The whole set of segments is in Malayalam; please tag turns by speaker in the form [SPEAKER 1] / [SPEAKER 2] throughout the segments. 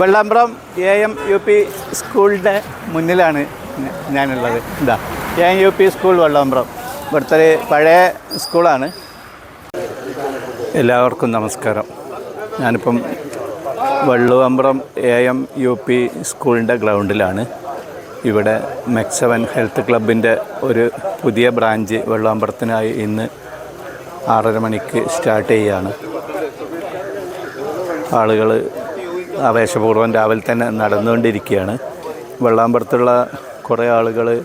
[SPEAKER 1] Vellambram A M U P സ്കൂളിന്റെ മുന്നിലാണ് ഞാനുള്ളത്. ഇതാ A M U P school Vellambram. ഇവിടുത്തെ പഴയ സ്കൂളാണ്. എല്ലാവർക്കും നമസ്കാരം. ഞാനിപ്പം Velluvambram A M U P സ്കൂളിന്റെ ഗ്രൗണ്ടിലാണ്. ഇവിടെ മെക്സവൻ ഹെൽത്ത് ക്ലബിന്റെ ഒരു പുതിയ ബ്രാഞ്ച് വെള്ളാമ്പ്രത്തിനായി ഇന്ന് ആറര മണിക്ക് സ്റ്റാർട്ട് ചെയ്യുകയാണ് ആളുകൾ ആവേശപൂർവം രാവിലെ തന്നെ നടന്നുകൊണ്ടിരിക്കുകയാണ്. വെള്ളാമ്പുറത്തുള്ള കുറേ ആളുകൾ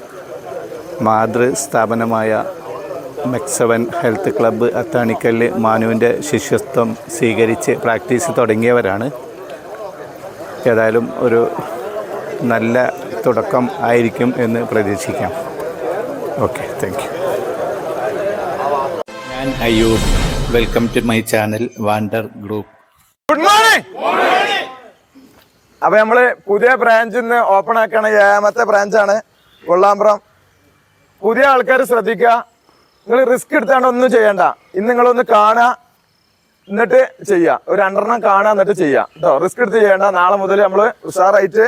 [SPEAKER 1] മാതൃ സ്ഥാപനമായ മെക്സവൻ ഹെൽത്ത് ക്ലബ്ബ് അത്താണിക്കല്ല് മാനുവിന്റെ ശിഷ്യത്വം സ്വീകരിച്ച് പ്രാക്ടീസ് തുടങ്ങിയവരാണ്. ഏതായാലും ഒരു നല്ല തുടക്കം ആയിരിക്കും എന്ന് പ്രതീക്ഷിക്കാം. ഓക്കെ താങ്ക് യു ഞാൻ Ayyub. Welcome to my channel wander group
[SPEAKER 2] good morning അപ്പൊ നമ്മൾ പുതിയ ബ്രാഞ്ച് ഇന്ന് ഓപ്പൺ ആക്കണ ഏഴാമത്തെ ബ്രാഞ്ചാണ് കൊള്ളാമ്പ്രം. പുതിയ ആൾക്കാർ ശ്രദ്ധിക്കുക നിങ്ങൾ റിസ്ക് എടുത്താണ്ട് ഒന്നും ചെയ്യണ്ട. ഇന്ന് നിങ്ങളൊന്ന് കാണുക എന്നിട്ട് ചെയ്യുക ഒരു രണ്ടെണ്ണം കാണുക എന്നിട്ട് ചെയ്യുക കേട്ടോ റിസ്ക് എടുത്ത് ചെയ്യണ്ട. നാളെ മുതൽ നമ്മൾ ഉഷാറായിട്ട്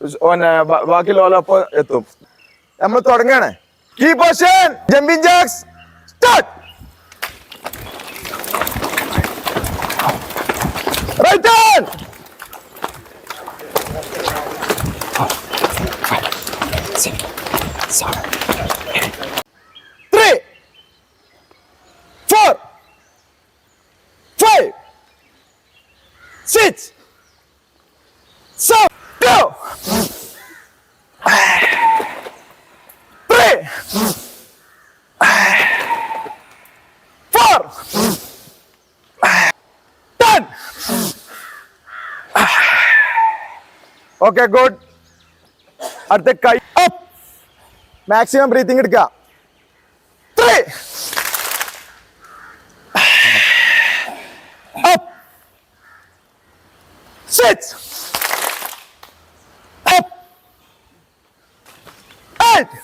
[SPEAKER 2] ഉഷ്- പിന്നെ ബാക്കി ലോലൊപ്പം എത്തും. നമ്മൾ തുടങ്ങാണ്. Key jacks start six, seven, eight. Three, four, five, six, seven, go. Three, four, done. Okay, good. Are the kite. Maximum breathing എടുക്കുക three up six up eight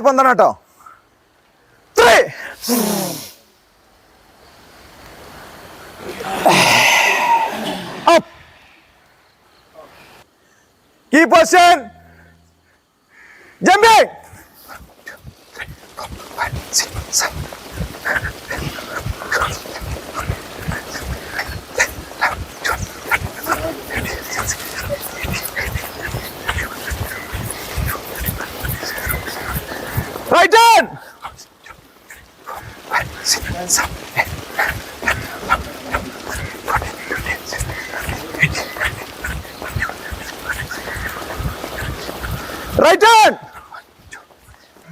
[SPEAKER 2] ടോമ പന്തണം കേട്ടോ? Three. Up. Key position. Jumping Right turn! Right turn!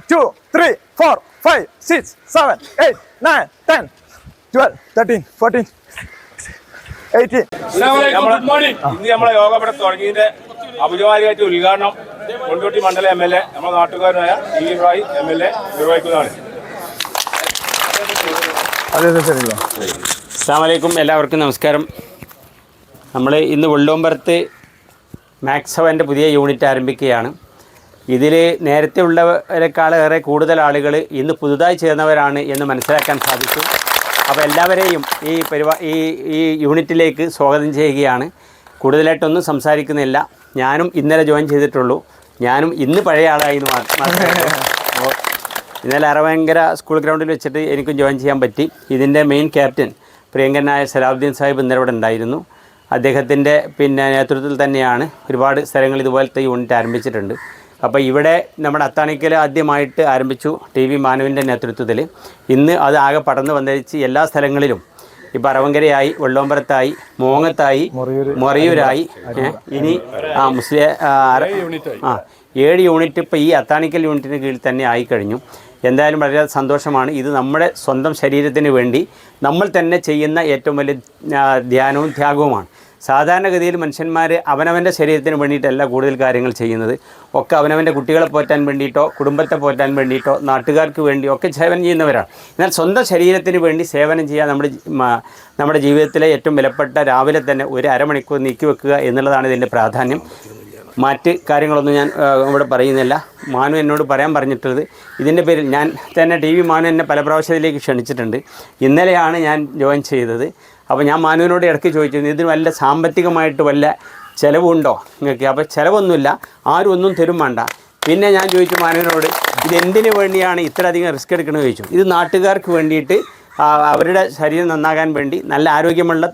[SPEAKER 2] Two, three, four, five, six, seven, eight, nine, ten, twelve, thirteen, fourteen, eighteen.
[SPEAKER 3] Morning. ഇന്ന് നമ്മളെ യോഗ ഇവിടെ തുടങ്ങിയതിന്റെ ഔപചാരികമായിട്ട് ഉദ്ഘാടനം കൊണ്ടോട്ടി മണ്ഡല എം എൽ എ നമ്മുടെ നാട്ടുകാരനായ V Ibrahim M L A നിർവഹിക്കുന്നതാണ്.
[SPEAKER 4] അസ്സാമലൈക്കും എല്ലാവർക്കും നമസ്കാരം. നമ്മൾ ഇന്ന് വെള്ളോമ്പരത്ത് മാക്സവന്റെ പുതിയ യൂണിറ്റ് ആരംഭിക്കുകയാണ്. ഇതിൽ നേരത്തെ ഉള്ളവരെക്കാളേറെ കൂടുതൽ ആളുകൾ ഇന്ന് പുതുതായി ചേർന്നവരാണ് എന്ന് മനസ്സിലാക്കാൻ സാധിച്ചു. അപ്പോൾ എല്ലാവരെയും ഈ പരിപാ ഈ ഈ യൂണിറ്റിലേക്ക് സ്വാഗതം ചെയ്യുകയാണ്. കൂടുതലായിട്ടൊന്നും സംസാരിക്കുന്നില്ല. ഞാനും ഇന്നലെ ജോയിൻ ചെയ്തിട്ടുള്ളൂ. ഞാനും ഇന്ന് പഴയ ആളായി മാത്രമേ ഇന്നലെ അറവങ്കര സ്കൂൾ ഗ്രൗണ്ടിൽ വെച്ചിട്ട് എനിക്കും ജോയിൻ ചെയ്യാൻ പറ്റി. ഇതിന്റെ മെയിൻ ക്യാപ്റ്റൻ പ്രിയങ്കനായ സലാബുദ്ദീൻ സാഹിബ് ഇന്നലെ ഇവിടെ ഉണ്ടായിരുന്നു. അദ്ദേഹത്തിന്റെ പിന്നെ നേതൃത്വത്തിൽ തന്നെയാണ് ഒരുപാട് സ്ഥലങ്ങൾ ഇതുപോലത്തെ യൂണിറ്റ് ആരംഭിച്ചിട്ടുണ്ട്. അപ്പോൾ ഇവിടെ നമ്മുടെ അത്താണിക്കൽ ആദ്യമായിട്ട് ആരംഭിച്ചു ടി വി മാനുവിന്റെ നേതൃത്വത്തിൽ ഇന്ന് അത് ആകെ പടർന്നു വന്നിച്ച് എല്ലാ സ്ഥലങ്ങളിലും ഇപ്പോൾ അറവങ്കരയായി വെള്ളോമ്പരത്തായി മോങ്ങത്തായി മൊറയൂരായി ഇനി ആ മുസ്ലിം ആ ഏഴ് യൂണിറ്റ് ഇപ്പോൾ ഈ അത്താണിക്കൽ യൂണിറ്റിന് കീഴിൽ തന്നെ ആയിക്കഴിഞ്ഞു എന്തായാലും വളരെ സന്തോഷമാണ്. ഇത് നമ്മുടെ സ്വന്തം ശരീരത്തിന് വേണ്ടി നമ്മൾ തന്നെ ചെയ്യുന്ന ഏറ്റവും വലിയ ധ്യാനവും ത്യാഗവുമാണ്. സാധാരണഗതിയിൽ മനുഷ്യന്മാർ അവനവന്റെ ശരീരത്തിന് വേണ്ടിയിട്ടല്ല കൂടുതൽ കാര്യങ്ങൾ ചെയ്യുന്നത്. ഒക്കെ അവനവന്റെ കുട്ടികളെ പോറ്റാൻ വേണ്ടിയിട്ടോ കുടുംബത്തെ പോറ്റാൻ വേണ്ടിയിട്ടോ നാട്ടുകാർക്ക് വേണ്ടിയോ ഒക്കെ സേവനം ചെയ്യുന്നവരാണ്. എന്നാൽ സ്വന്തം ശരീരത്തിന് വേണ്ടി സേവനം ചെയ്യാൻ നമ്മുടെ നമ്മുടെ ജീവിതത്തിലെ ഏറ്റവും വിലപ്പെട്ട രാവിലെ തന്നെ ഒരു അരമണിക്കൂർ നീക്കി വെക്കുക എന്നുള്ളതാണ് ഇതിന്റെ പ്രാധാന്യം. മറ്റ് കാര്യങ്ങളൊന്നും ഞാൻ ഇവിടെ പറയുന്നില്ല. മാനു എന്നോട് പറയാൻ പറഞ്ഞിട്ടുള്ളത് ഇതിന്റെ പേരിൽ ഞാൻ തന്നെ ടി വി മാനു എന്നെ പല പ്രാവശ്യത്തിലേക്ക് ക്ഷണിച്ചിട്ടുണ്ട്. ഇന്നലെയാണ് ഞാൻ ജോയിൻ ചെയ്തത്. അപ്പോൾ ഞാൻ മാനുവിനോട് ഇടയ്ക്ക് ചോദിച്ചിരുന്നു ഇതിന് വല്ല സാമ്പത്തികമായിട്ട് വല്ല ചിലവുണ്ടോ? നിങ്ങൾക്ക് അപ്പോൾ ചിലവൊന്നുമില്ല ആരും ഒന്നും തരും വേണ്ട. പിന്നെ ഞാൻ ചോദിച്ചു മാനുവിനോട് ഇത് എന്തിനു വേണ്ടിയാണ് ഇത്രയധികം റിസ്ക് എടുക്കണമെന്ന് ചോദിച്ചു? ഇത് നാട്ടുകാർക്ക് വേണ്ടിയിട്ട് അവരുടെ ശരീരം നന്നാകാൻ വേണ്ടി നല്ല ആരോഗ്യമുള്ള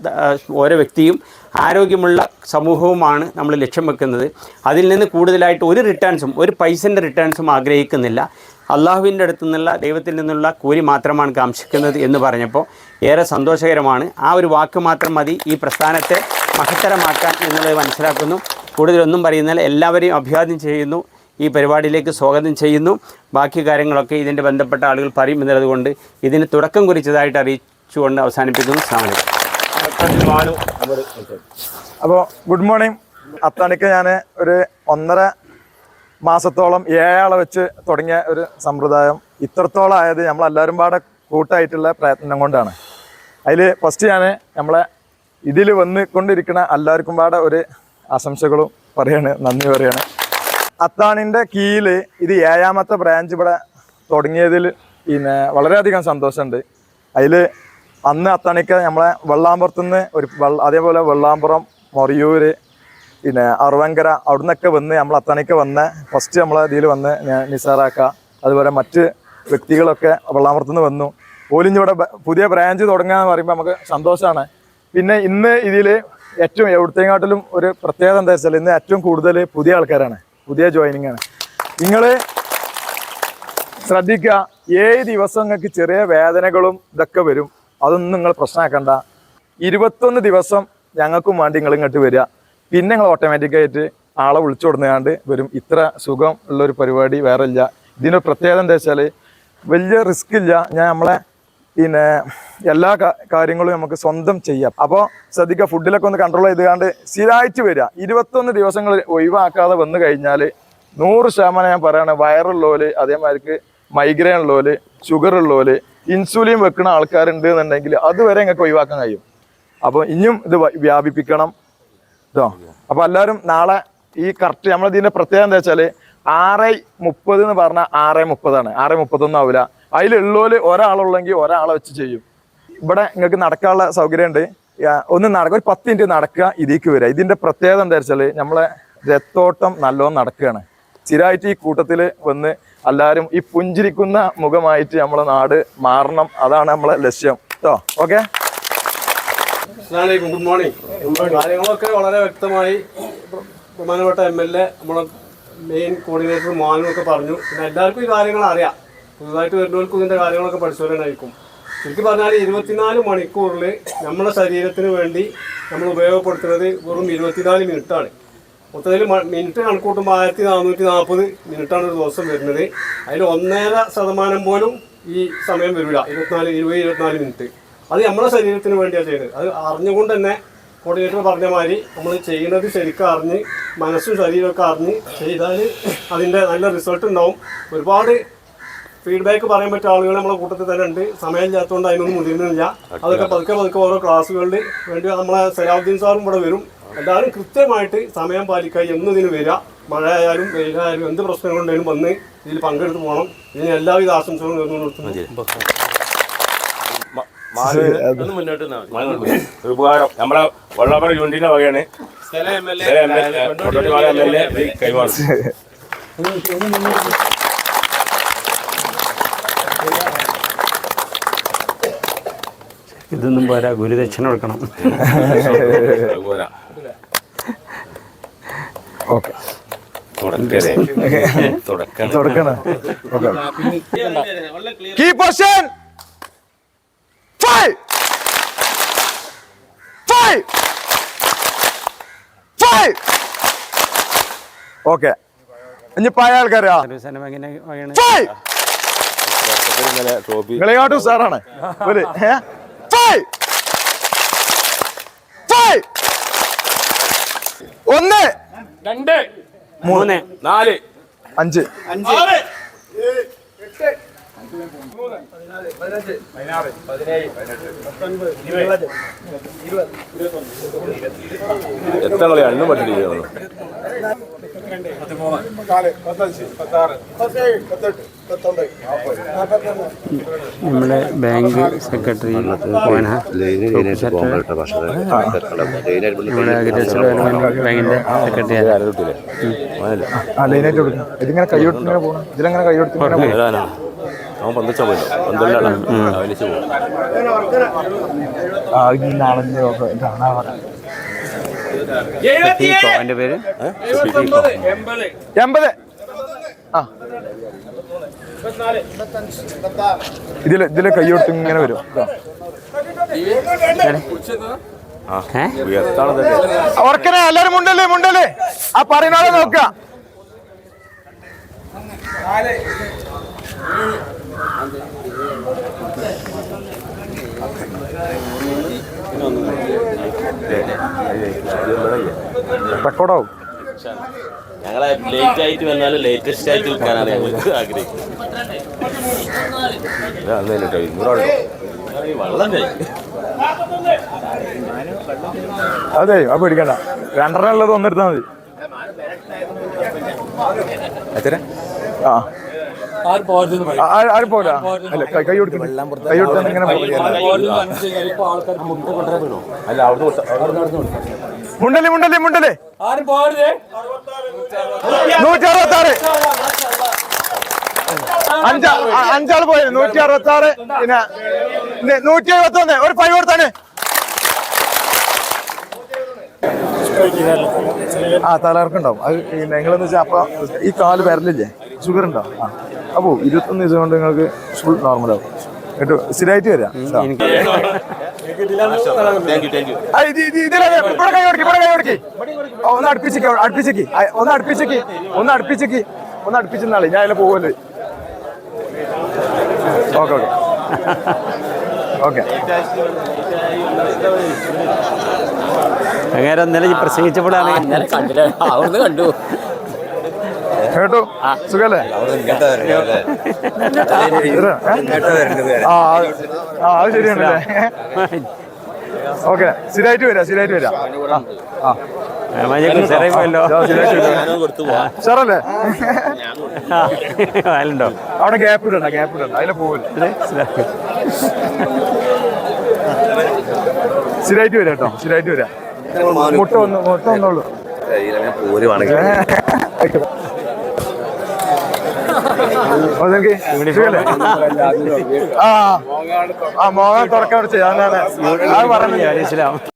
[SPEAKER 4] ഓരോ വ്യക്തിയും ആരോഗ്യമുള്ള സമൂഹവുമാണ് നമ്മൾ ലക്ഷ്യം വെക്കുന്നത്. അതിൽ നിന്ന് കൂടുതലായിട്ട് ഒരു റിട്ടേൺസും ഒരു പൈസന്റെ റിട്ടേൺസും ആഗ്രഹിക്കുന്നില്ല. അള്ളാഹുവിന്റെ അടുത്തു നിന്നുള്ള ദൈവത്തിൽ നിന്നുള്ള കൂലി മാത്രമാണ് കാംക്ഷിക്കുന്നത് എന്ന് പറഞ്ഞപ്പോൾ ഏറെ സന്തോഷകരമാണ്. ആ ഒരു വാക്ക് മാത്രം മതി ഈ പ്രസ്ഥാനത്തെ മഹത്തരമാക്കാൻ എന്നുള്ളത് മനസ്സിലാക്കുന്നു. കൂടുതലൊന്നും പറയുന്നില്ല എല്ലാവരെയും അഭിവാദ്യം ചെയ്യുന്നു. ഈ പരിപാടിയിലേക്ക് സ്വാഗതം ചെയ്യുന്നു. ബാക്കി കാര്യങ്ങളൊക്കെ ഇതിന്റെ ബന്ധപ്പെട്ട ആളുകൾ പറയും എന്നുള്ളതുകൊണ്ട് ഇതിന് തുടക്കം കുറിച്ചതായിട്ട് അറിയിച്ചുകൊണ്ട് അവസാനിപ്പിക്കുന്നു.
[SPEAKER 3] സാമി
[SPEAKER 2] അപ്പോൾ ഗുഡ് മോർണിംഗ്. അത്താണിക്ക് ഞാൻ ഒരു ഒന്നര മാസത്തോളം ഏഴാളെ വെച്ച് തുടങ്ങിയ ഒരു സമ്പ്രദായം. ഇത്രത്തോളം ആയത് നമ്മളെല്ലാവരും പാടെ കൂട്ടായിട്ടുള്ള പ്രയത്നം കൊണ്ടാണ്. അതിൽ ഫസ്റ്റ് ഞാൻ നമ്മളെ ഇതിൽ വന്നുകൊണ്ടിരിക്കുന്ന എല്ലാവർക്കും പാടെ ഒരു ആശംസകളും പറയാണ് നന്ദി പറയാണ്. അത്താണിന്റെ കീഴിൽ ഇത് ഏഴാമത്തെ ബ്രാഞ്ച് ഇവിടെ തുടങ്ങിയതിൽ പിന്നെ വളരെയധികം സന്തോഷമുണ്ട്. അതിൽ അന്ന് അത്താണിക്ക് നമ്മളെ വെള്ളാമ്പുറത്തുനിന്ന് ഒരു അതേപോലെ വെള്ളാമ്പുറം മൊറിയൂര് പിന്നെ അറുവങ്കര അവിടുന്നൊക്കെ വന്ന് നമ്മൾ അത്താണിക്ക് വന്ന ഫസ്റ്റ് നമ്മളെ ഇതിൽ വന്ന് നിസാറാക്ക. അതുപോലെ മറ്റ് വ്യക്തികളൊക്കെ വെള്ളാമ്പുറത്തുനിന്ന് വന്നു. ഓലിഞ്ഞിവിടെ പുതിയ ബ്രാഞ്ച് തുടങ്ങുക എന്ന് പറയുമ്പോൾ നമുക്ക് സന്തോഷമാണ് പിന്നെ ഇന്ന് ഇതിൽ ഏറ്റവും എവിടത്തേക്കാട്ടിലും ഒരു പ്രത്യേകത എന്താ വെച്ചാൽ ഇന്ന് ഏറ്റവും കൂടുതൽ പുതിയ ആൾക്കാരാണ്. പുതിയ ജോയിനിങ് ആണ്. നിങ്ങൾ ശ്രദ്ധിക്കുക ഏഴ് ദിവസം നിങ്ങൾക്ക് ചെറിയ വേദനകളും ഇതൊക്കെ വരും. അതൊന്നും നിങ്ങൾ പ്രശ്നമാക്കണ്ട. ഇരുപത്തൊന്ന് ദിവസം ഞങ്ങൾക്കും വേണ്ടി നിങ്ങൾ ഇങ്ങോട്ട് വരിക. പിന്നെ നിങ്ങൾ ഓട്ടോമാറ്റിക്കായിട്ട് ആളെ വിളിച്ചു കൊടുക്കാണ്ട് വരും. ഇത്ര സുഖം ഉള്ളൊരു പരിപാടി വേറെ ഇല്ല. ഇതിന്റെ പ്രത്യേകത എന്താ വെച്ചാൽ വലിയ റിസ്ക് ഇല്ല. ഞാൻ നമ്മളെ പിന്നെ എല്ലാ കാര്യങ്ങളും നമുക്ക് സ്വന്തം ചെയ്യാം. അപ്പോൾ ശ്രദ്ധിക്കുക ഫുഡിലൊക്കെ ഒന്ന് കൺട്രോൾ ചെയ്തുകൊണ്ട് സ്ഥിരമായിട്ട് വരിക. ഇരുപത്തൊന്ന് ദിവസങ്ങൾ ഒഴിവാക്കാതെ വന്നു കഴിഞ്ഞാൽ നൂറ് ശതമാനം ഞാൻ പറയുകയാണ് വയറുള്ളോൽ അതേമാതിരിക്ക് മൈഗ്രെയിൻ ഉള്ളോൽ ഷുഗർ ഉള്ളോൽ ഇൻസുലിൻ വെക്കുന്ന ആൾക്കാരുണ്ട് എന്നുണ്ടെങ്കിൽ അതുവരെ നിങ്ങൾക്ക് ഒഴിവാക്കാൻ കഴിയും. അപ്പോൾ ഇനിയും ഇത് വ്യാപിപ്പിക്കണം. കേട്ടോ അപ്പോൾ എല്ലാവരും നാളെ ഈ കറക്റ്റ് നമ്മളിതിന്റെ പ്രത്യേകത എന്താ വെച്ചാൽ ആറ് മുപ്പത് എന്ന് പറഞ്ഞാൽ ആറ് മുപ്പതാണ്. ആറ് മുപ്പത്തൊന്നും ആവില്ല അതിലുള്ളോൽ ഒരാളുള്ളെങ്കിൽ ഒരാളെ വെച്ച് ചെയ്യും. ഇവിടെ നിങ്ങൾക്ക് നടക്കാനുള്ള സൗകര്യമുണ്ട്. ഒന്ന് നടക്കുക ഒരു പത്ത് മിനിറ്റ് നടക്കുക ഇതിലേക്ക് വരിക. ഇതിന്റെ പ്രത്യേകത എന്താ വെച്ചാൽ നമ്മളെ രത്തോട്ടം നല്ലോണം നടക്കുകയാണ്. സ്ഥിരമായിട്ട് ഈ കൂട്ടത്തിൽ വന്ന് എല്ലാവരും ഈ പുഞ്ചിരിക്കുന്ന മുഖമായിട്ട് നമ്മളെ നാട് മാറണം. അതാണ് നമ്മളെ ലക്ഷ്യം. കേട്ടോ ഓക്കെ?
[SPEAKER 5] Good morning. കാര്യങ്ങളൊക്കെ വളരെ വ്യക്തമായി ബഹുമാനപ്പെട്ട എം എൽ എ നമ്മളെ മെയിൻ കോർഡിനേറ്റർ മോഹനും ഒക്കെ പറഞ്ഞു. പിന്നെ എല്ലാവർക്കും ഈ കാര്യങ്ങൾ അറിയാം. പുതുതായിട്ട് വരുന്നവർക്കും ഇതിന്റെ കാര്യങ്ങളൊക്കെ പരിശോധനയായിരിക്കും. ശരിക്കും പറഞ്ഞാൽ ഇരുപത്തിനാല് മണിക്കൂറിൽ നമ്മുടെ ശരീരത്തിന് വേണ്ടി നമ്മൾ ഉപയോഗപ്പെടുത്തുന്നത് വെറും ഇരുപത്തിനാല് മിനിറ്റാണ്. മൊത്തത്തിൽ മിനിറ്റ് കണക്കൂട്ടുമ്പോൾ ആയിരത്തി നാനൂറ്റി നാൽപ്പത് മിനിറ്റാണ് ഒരു ദിവസം വരുന്നത്. അതിൽ ഒന്നര ശതമാനം പോലും ഈ സമയം വരില്ല. ഇരുപത്തിനാല് ഇരുപത് ഇരുപത്തിനാല് മിനിറ്റ്. അത് നമ്മുടെ ശരീരത്തിന് വേണ്ടിയാണ് ചെയ്യുന്നത് അത് അറിഞ്ഞുകൊണ്ട് തന്നെ കോർഡിനേറ്റർ പറഞ്ഞ മാതിരി നമ്മൾ ചെയ്യുന്നത് ശരിക്കും അറിഞ്ഞ് മനസ്സും ശരീരമൊക്കെ അറിഞ്ഞ് ചെയ്താൽ അതിന്റെ നല്ല റിസൾട്ട് ഉണ്ടാവും. ഒരുപാട് ഫീഡ്ബാക്ക് പറയാൻ പറ്റിയ ആളുകൾ നമ്മളെ കൂട്ടത്തിൽ തന്നെ ഉണ്ട്. സമയമില്ലാത്തതുകൊണ്ട് അതിനൊന്നും മുതിരുന്നില്ല. അതൊക്കെ പതുക്കെ പതുക്കെ ഓരോ ക്ലാസ്സുകളിൽ വേണ്ടി നമ്മളെ സലാഹുദ്ദീൻ സാറും ഇവിടെ വരും. എല്ലാവരും കൃത്യമായിട്ട് സമയം പാലിക്കുക എന്നതിന് വരിക. മഴ ആയാലും വെയിലായാലും എന്ത് പ്രശ്നങ്ങളുണ്ടെങ്കിലും വന്ന് ഇതിൽ പങ്കെടുത്ത് പോകണം. ഇതിന് എല്ലാവിധ ആശംസകളും നേർന്നു
[SPEAKER 3] ഒരു ഉപകാരം. നമ്മളെ വെള്ളാപ്പുറം യൂണിറ്റിന്റെ വകയാണ്. കൈമാറും
[SPEAKER 4] ഇതൊന്നും പോരാ ഗുരുദക്ഷിണ കൊടുക്കണം.
[SPEAKER 2] Okay. തുടക്കണം. Key position five five five okay ഇനി പഴയ ആൾക്കാരാ. നിങ്ങളെക്കാട്ടും സാറാണ്. ഒരു ഏ? ഫൈവ് ഫൈവ് ഒന്ന്.
[SPEAKER 3] രണ്ട്.
[SPEAKER 4] മൂന്ന്.
[SPEAKER 3] നാല്.
[SPEAKER 2] അഞ്ച്.
[SPEAKER 3] അഞ്ച്.
[SPEAKER 6] എത്ര കളി അണ്ണും പഠിച്ചിരിക്കുന്നു
[SPEAKER 4] നമ്മുടെ ബാങ്ക് സെക്രട്ടറി നമ്മുടെ അഗ്രികൾച്ചർ ഡെവലപ്മെന്റ് ബാങ്കിന്റെ സെക്രട്ടറി
[SPEAKER 2] ഇതിങ്ങനെ കൈ കൊടുത്തിങ്ങനെ പോകണം ഇതിലെങ്ങനെ കൈ കൊടുത്തിങ്ങനെ പോകണം
[SPEAKER 6] അവൻ പന്തച്ചാ പോയില്ലോ? പന്തല്ലാണ് അവനിച്ച് പോകും
[SPEAKER 4] അവന്റെ പേര്.
[SPEAKER 3] എൺപത്.
[SPEAKER 2] ആ. ഇതിൽ ഇതിൽ കൈയോട്ട് ഇങ്ങനെ വരും. ഓർക്കനെ എല്ലാരും മുണ്ടല്ലേ മുണ്ടല്ലേ? ആ പറയുന്ന ആളെ നോക്ക റെക്കോർഡാവും
[SPEAKER 6] ഞങ്ങളെ ലേറ്റ് ആയിട്ട് വന്നാലും ലേറ്റസ്റ്റ് ആയിട്ട് വിൽക്കാനാണ് ഞങ്ങൾക്ക് ആഗ്രഹിക്കുന്നത്. വെള്ളം
[SPEAKER 2] അതെ ആ പേടിക്കണ്ട. രണ്ടെണ്ണം ഉള്ളത് ഒന്നെടുത്താൽ മതി. ആ, ആ- ആരും പോരാ? അല്ല കൈ കൈ കൊടുത്തിട്ട് കൈ കൊടുത്താൽ ഇങ്ങനെ മുണ്ടല്ലേ മുണ്ടല്ലേ മുണ്ടല്ലേ നൂറ്റി അറുപത്തി ആറ് അഞ്ചാ ആ- അഞ്ചാൾ പോയത്. നൂറ്റി അറുപത്തി ആറ് പിന്നെ നൂറ്റി എഴുപത്തി ഒന്ന് ഒരു ഫൈവ് കൊടുത്താണ്. ആ തലകർക്കുണ്ടാവും അത് നിങ്ങളെന്ന് വെച്ചാൽ അപ്പൊ ഈ കാൽ വരലില്ലേ? ഷുഗർ ഉണ്ടോ ആ. അപ്പോ ഇരുപത്തൊന്ന് ദിവസം കൊണ്ട് നിങ്ങൾക്ക് ഫുൾ നോർമൽ ആവും. കേട്ടോ സ്ഥിരമായിട്ട് വരാം. ഇതാ.
[SPEAKER 6] താങ്ക് യു താങ്ക് യു
[SPEAKER 2] ആ, ഇത് ഇത് ഇതിലെ. ഇവിടെ കൈ കൊടുക്കി ഇവിടെ കൈ കൊടുക്കി. ഓ, ഒന്ന് അടുപ്പിച്ചേക്ക് അടുപ്പിച്ചേക്ക്. ആ, ഒന്ന് അടുപ്പിച്ചേക്ക് ഒന്ന് അടുപ്പിച്ചേക്ക് ഒന്ന് അടുപ്പിച്ചെന്നാളെ ഞാൻ അതിലെ പോകുമല്ലോ ഓക്കെ ഓക്കെ. ഓക്കെ.
[SPEAKER 4] അങ്ങനെ ഇന്നലെ പ്രസംഗിച്ചപ്പോഴാണ്
[SPEAKER 7] കണ്ടു.
[SPEAKER 2] കേട്ടോ? സുഖല്ലേ? ആ അത് ശരിയാണല്ലേ? ഓക്കെ സ്ഥിരമായിട്ട് വരാം സ്ഥിരമായിട്ട് വരാം. ആ സാറല്ലേ? അവിടെ ഗ്യാപ്പ് ഇടണ്ട ഗ്യാപ്പ് ഇടണ്ട. അതിലെ പോവില്ല. സ്ഥിരമായിട്ട് വരാം കേട്ടോ സ്ഥിരമായിട്ട് വരാം. മുട്ട ഒന്ന് മുട്ട ഒന്നുള്ളൂ. ആ മോഹൻ വിളിച്ചത് ഞാനാണ് അത് പറഞ്ഞു